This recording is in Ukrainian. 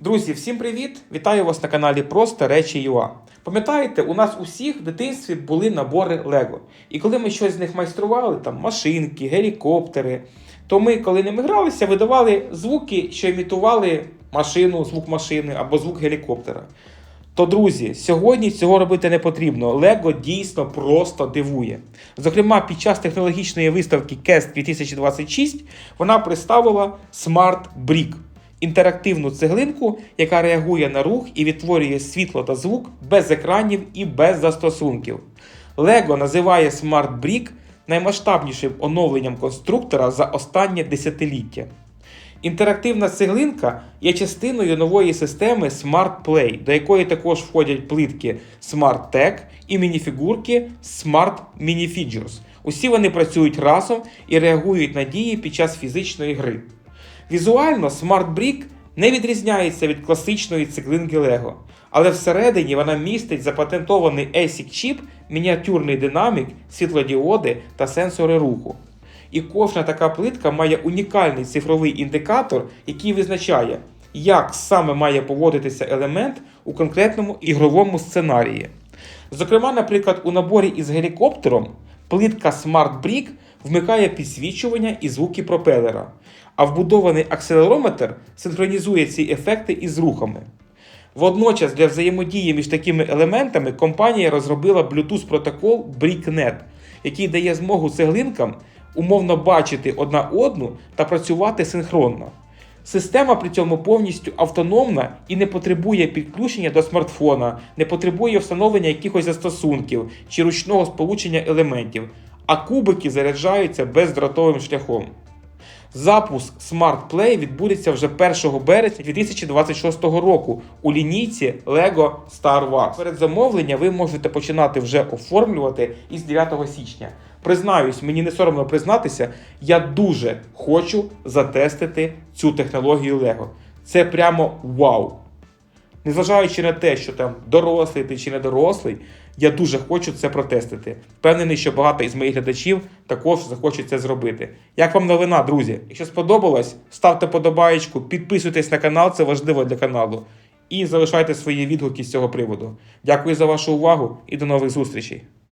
Друзі, всім привіт! Вітаю вас на каналі Просто Речі ЮА. Пам'ятаєте, у нас усіх в дитинстві були набори Лего. І коли ми щось з них майстрували, там машинки, гелікоптери, то ми, коли ними гралися, видавали звуки, що імітували машину, звук машини або звук гелікоптера. То, друзі, сьогодні цього робити не потрібно. Лего дійсно просто дивує. Зокрема, під час технологічної виставки CES 2026 вона представила Smart Brick – інтерактивну цеглинку, яка реагує на рух і відтворює світло та звук без екранів і без застосунків. Lego називає Smart Brick наймасштабнішим оновленням конструктора за останнє десятиліття. Інтерактивна цеглинка є частиною нової системи Smart Play, до якої також входять плитки Smart Tech і мініфігурки Smart Minifigures. Усі вони працюють разом і реагують на дії під час фізичної гри. Візуально Smart Brick не відрізняється від класичної цеглинки Lego, але всередині вона містить запатентований ASIC чіп, мініатюрний динамік, світлодіоди та сенсори руху. І кожна така плитка має унікальний цифровий індикатор, який визначає, як саме має поводитися елемент у конкретному ігровому сценарії. Зокрема, наприклад, у наборі із гелікоптером плитка Smart Brick вмикає підсвічування і звуки пропелера, а вбудований акселерометр синхронізує ці ефекти із рухами. Водночас для взаємодії між такими елементами компанія розробила Bluetooth протокол BrickNet, який дає змогу цеглинкам умовно бачити одна одну та працювати синхронно. Система при цьому повністю автономна і не потребує підключення до смартфона, не потребує встановлення якихось застосунків чи ручного сполучення елементів, а кубики заряджаються бездротовим шляхом. Запуск Smart Play відбудеться вже 1 березня 2026 року у лінійці LEGO Star Wars. Перед замовлення ви можете починати вже оформлювати із 9 січня. Признаюсь, мені не соромно признатися, я дуже хочу затестити цю технологію LEGO. Це прямо вау! Незважаючи на те, що там дорослий ти чи не дорослий, я дуже хочу це протестити. Впевнений, що багато із моїх глядачів також захочуть це зробити. Як вам новина, друзі? Якщо сподобалось, ставте подобаєчку, підписуйтесь на канал, це важливо для каналу. І залишайте свої відгуки з цього приводу. Дякую за вашу увагу і до нових зустрічей!